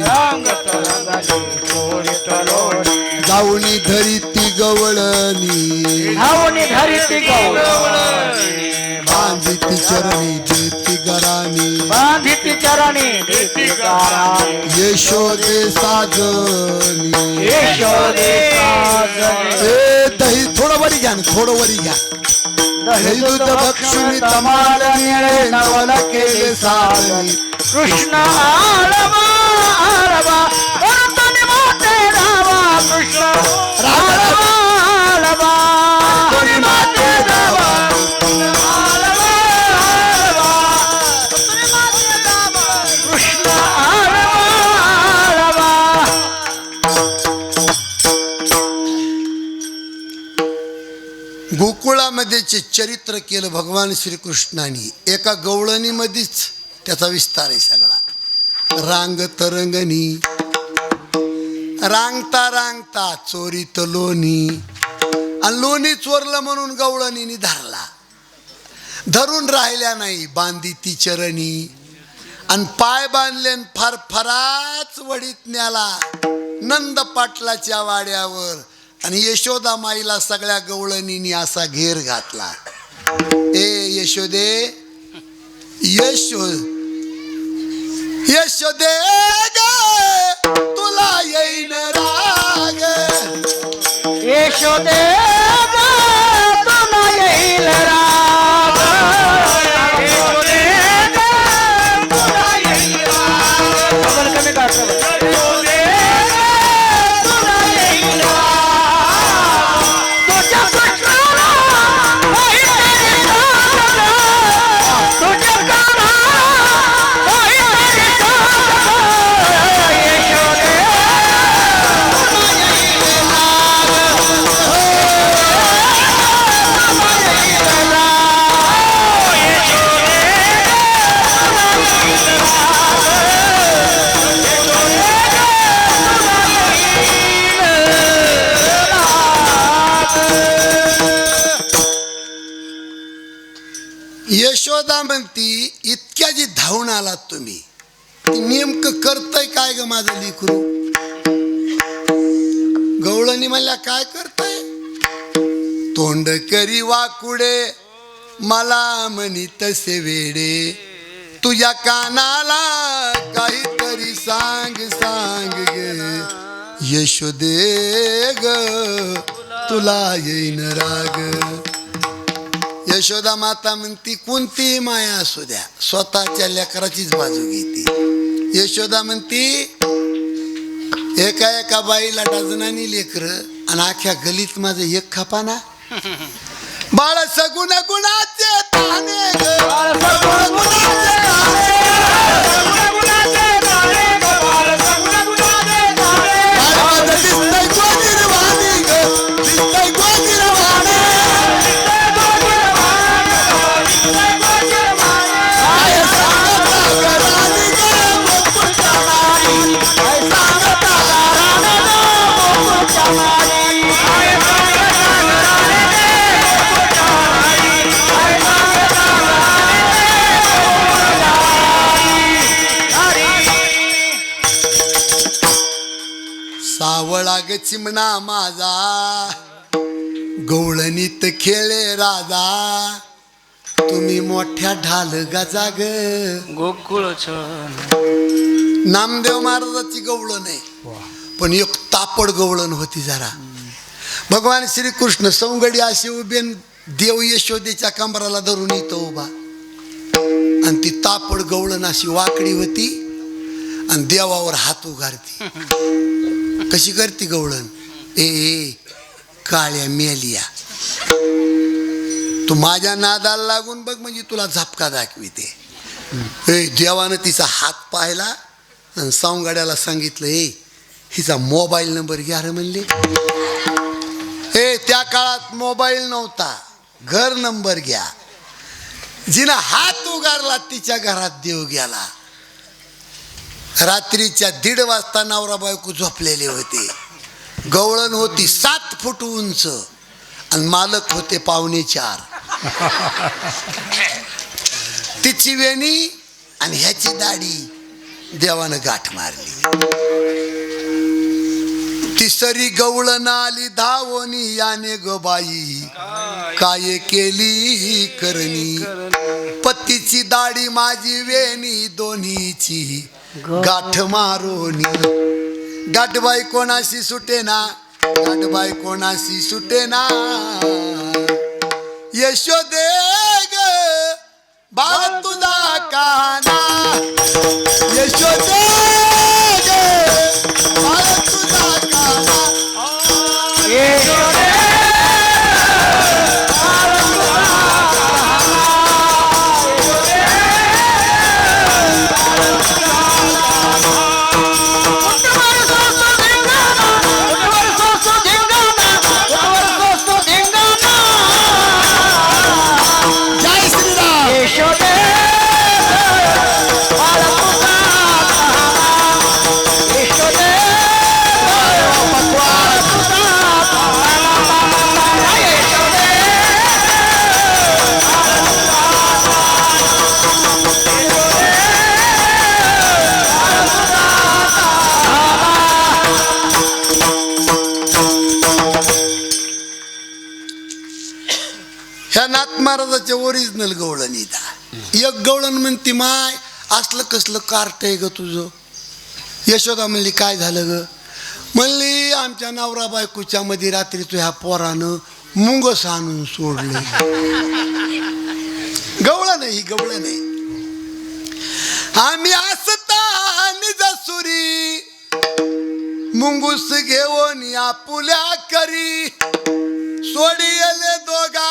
रांगत रंगनी चोरीत लोणी. जाऊनी धरी ती गवळणी. बांधी ती चरणी देती गराणी चरणी देती गाराणी यशोदे साजनी. यशोदे साजनी. ए दही घ्या. ना, थोडं वरी घ्या दूध बक्षुनी तमाल निळे नवल केले साजनी कृष्ण आळवा आळवा गोकुळामध्ये चरित्र केलं भगवान श्रीकृष्णाने. एका गवळणीमध्येच त्याचा विस्तार आहे सगळा. रांग तरंगणी रांगता रांगता चोरीत लोणी. आणि लोणी चोरलं म्हणून गवळणीने धरला धरून राहिल्या नाही बांधी ती चरणी. आणि पाय बांधले फार फराच वडीत न्याला. नंद पाटलाच्या वाड्यावर आणि यशोदा माईला सगळ्या गवळणीने असा घेर घातला. ए यशोदे यशो यशोदे ग तुला येईन राग. यशोदे! म्हणल्या काय करतय? तोंड करी वाकुडे मला म्हणी तसे वेडे तुझ्या कानाला काहीतरी सांग सांग गे. यशोदे ग तुला येईन राग. यशोदा माता म्हणती कोणती माया असू द्या स्वतःच्या लेकराचीच बाजू घेते. यशोदा म्हणती एका एका बाईला डझनानी लेकर आणि अख्ख्या गलीत माझं एक खापाना बाळ सगुण गुणाचे ताने ग. सगुण गुणाचे चिमणा माझा. गवळणीत खेळे राजा. तुम्ही मोठ्या ढाल गाजा ग गोकुळ नामदेव महाराजाची गवळण आहे. पण एक तापड गवळण होती जरा. भगवान श्रीकृष्ण सौंगडी असे उभे न देव यशोदेच्या कमराला धरून येतो उभा. आणि ती तापड गवळण अशी वाकडी होती आणि देवावर हात उगारती. कशी करते गवळण? ए काळ्या मेलिया. तू माझ्या नादाला लागून बघ म्हणजे तुला झपका दाखविते. ए देवानं तिचा हात पाहिला आणि सावंगाड्याला सांगितलं ए हिचा मोबाईल नंबर घ्या रे म्हणले. ए त्या काळात मोबाईल नव्हता. घर नंबर घ्या. जिनं हात उगारला तिच्या घरात देव गेला. रात्रीच्या दीड वाजता नवरा बायको झोपलेले होते. गवळण होती सात फूट उंच आणि मालक होते पावणे चार. तिची वेणी आणि ह्याची दाढी देवानं गाठ मारली. तिसरी गवळण आली धावणी याने ग बाई. काय केली करणी? पत्तीची दाढी माझी वेणी दोन्हीची. गाठ मारोनी गाठबाई कोणाशी सुटे ना? गाठबाई कोणाशी सुटे ना? यशोदे ग बाळ तुझा काना. यशोदे! ओरिजिनल गवळण येता. एक गवळण म्हणती माय असलं कसलं कार्ट आहे ग तुझं? यशोदा म्हणली काय झालं ग? म्हणली आमच्या नवरा बायकोच्या मध्ये रात्री तू ह्या पोरानं मुंगस आणून सोडले गवळण आहे ही गवळण आहे. आम्ही असता निजसुरी मुंगूस घेऊन आपुल्या करी सोडियले दोघा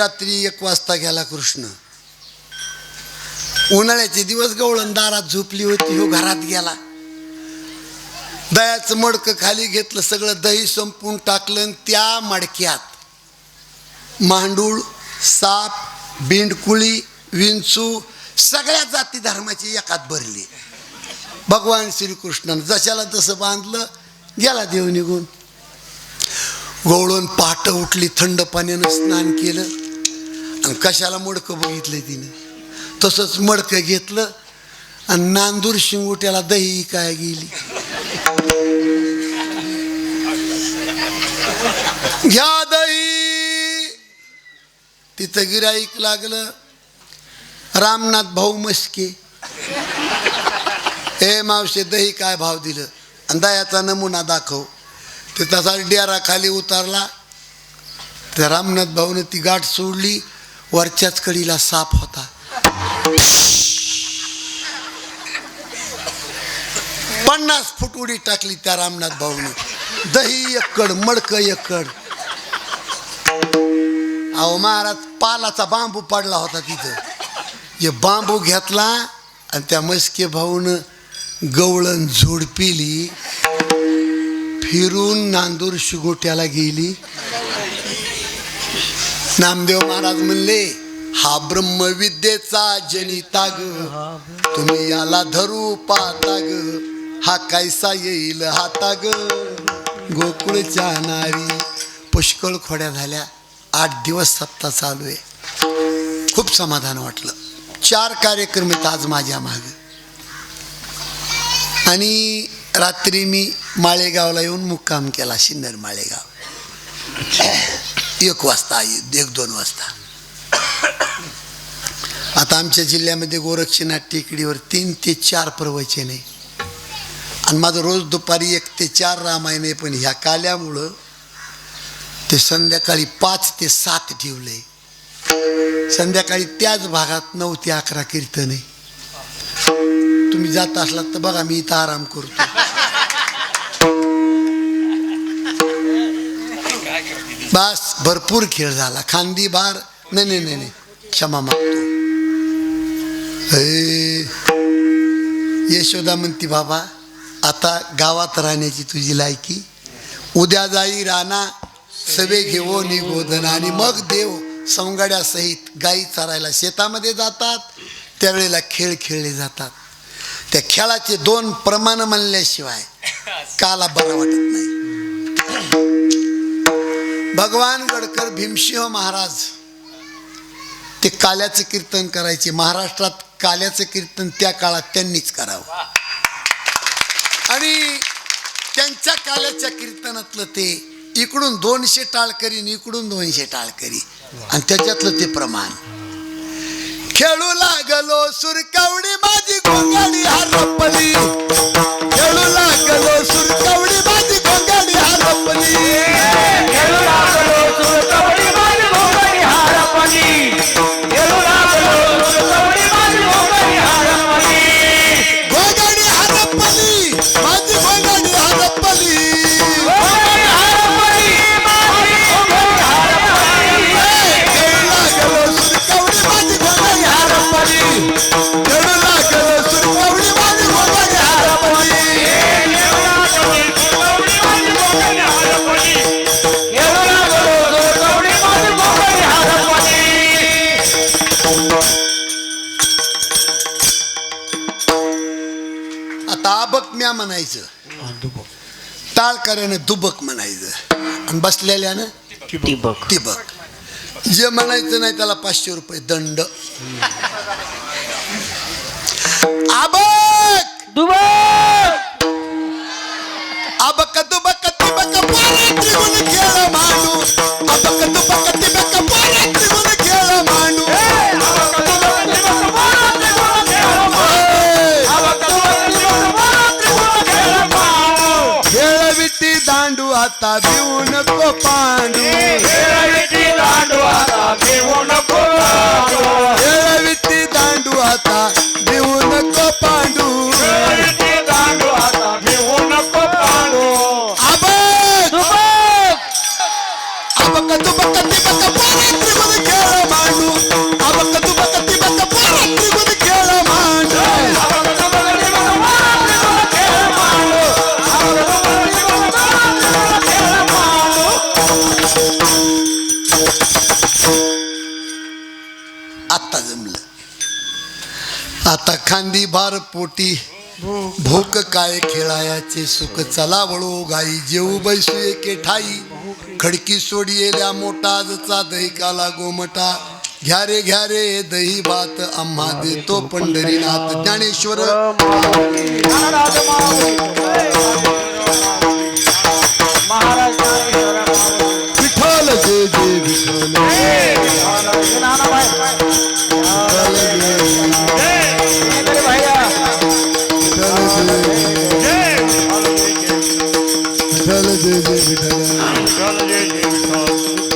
रात्री एक वाजता गेला कृष्ण. उन्हाळ्याचे दिवस गवळण दारात झोपली होती हो घरात गेला. दयाचं मडकं खाली घेतलं सगळं दही संपून टाकलं आणि त्या मडक्यात मांडूळ साप बिंडकुळी विंचू सगळ्या जाती धर्माची एकात भरली. भगवान श्रीकृष्णानं जशाला तसं बांधलं गेला देव निघून. गवळून पहाट उठली थंड पाण्यानं स्नान केलं. कशाला मडकं बघितलं तिनं? तसंच मडकं घेतलं आणि नांदूर शिंगोट्याला दही काय गेली. घ्या दही. तिथं गिराईक लागलं. रामनाथ भाऊ मस्के. हे मावशे दही काय भाव दिलं? आणि दह्याचा नमुना दाखव. ते तसा डेरा खाली उतारला. त्या रामनाथ भाऊने ती गाठ सोडली. वरच्याच कडीला साप होता. पन्नास फूट उडी टाकली त्या रामनाथ भाऊने. दही एकड मडक एकड. अहो महाराज पालाचा बांबू पडला होता तिथं. हे बांबू घेतला आणि त्या मस्के भाऊन गवळण झोडपिली फिरून नांदूर शिगोट्याला गेली. नामदेव महाराज म्हणले हा ब्रह्मविद्येचा जनिता ग. तुम्ही याला धरू पाहता ग. हा कायसा येईल हाता ग. गोकुळच्या नारी पुष्कळ खोड्या झाल्या. आठ दिवस सप्ताह चालू आहे. खूप समाधान वाटलं. चार कार्यक्रम आहेत आज माझ्या माग. आणि रात्री मी माळेगावला येऊन मुक्काम केला सिन्नर माळेगाव. एक वाजता एक दोन वाजता. आता आमच्या जिल्ह्यामध्ये गोरक्षनाथ टेकडीवर तीन ते चार प्रवचन आहे आणि माझं रोज दुपारी एक ते चार रामायण आहे पण ह्या काल्यामुळं ते संध्याकाळी पाच ते सात ठेवले. संध्याकाळी त्याच भागात नऊ ते अकरा कीर्तन आहे. तुम्ही जात असलात तर बघा मी इथं आराम करतो. बस. भरपूर खेळ झाला. खांदी बार नाही नाही नाही नाही. क्षमा मागतो. यशोदा म्हणती बाबा आता गावात राहण्याची तुझी लायकी. उद्या जाई राणा सवे घेवो निगोधन आणि मग देव सौंगाड्यासहित गाई चरायला शेतामध्ये जातात. त्यावेळेला खेळ खेळले जातात. त्या खेळाचे दोन प्रमाण म्हणल्याशिवाय काला बरं वाटत नाही. भगवान गडकर भीमसिंह महाराज ते काल्याचं कीर्तन करायचे. महाराष्ट्रात काल्याचं कीर्तन त्या काळात त्यांनीच करावं. आणि त्यांच्या काल्याच्या कीर्तनातलं ते इकडून दोनशे टाळकरी आणि इकडून दोनशे टाळकरी. आणि त्याच्यातलं ते प्रमाण. खेळू लागलो सुरकावडी माझी गोंगाडी हरपली खेळू लागलो सुरकावडी माझी गोंगाडी हरपली आबक म्या म्हणायचं. टाळकऱ्यानं दुबक म्हणायचं. आणि बसलेल्यानं तिबक. जे म्हणायचं नाही त्याला पाचशे रुपये दंड. आबक! दुबक! आबक दुबक तिबक खेळ मांडू आबक दुबक तिबक दांडू आता भिवू नको पांडू खेळ विटी दांडू आता भिवू नको पांडू आबक आबक दुबक तिबक पोरे त्रिगुण खेळ मांडू आता खांदी बार पोटी. भूक काय खेळायाचे सुख चला वळू गाई. जेऊ बैसू एके ठाई. खडकी सोडियेल्या मोठा जचा दही काला गोमटा. घ्या रे घ्या रे दही भात आम्हा देतो पंढरीनाथ ज्ञानेश्वर. विठ्ठल जय जय विठ्ठल. विठ्ठल विना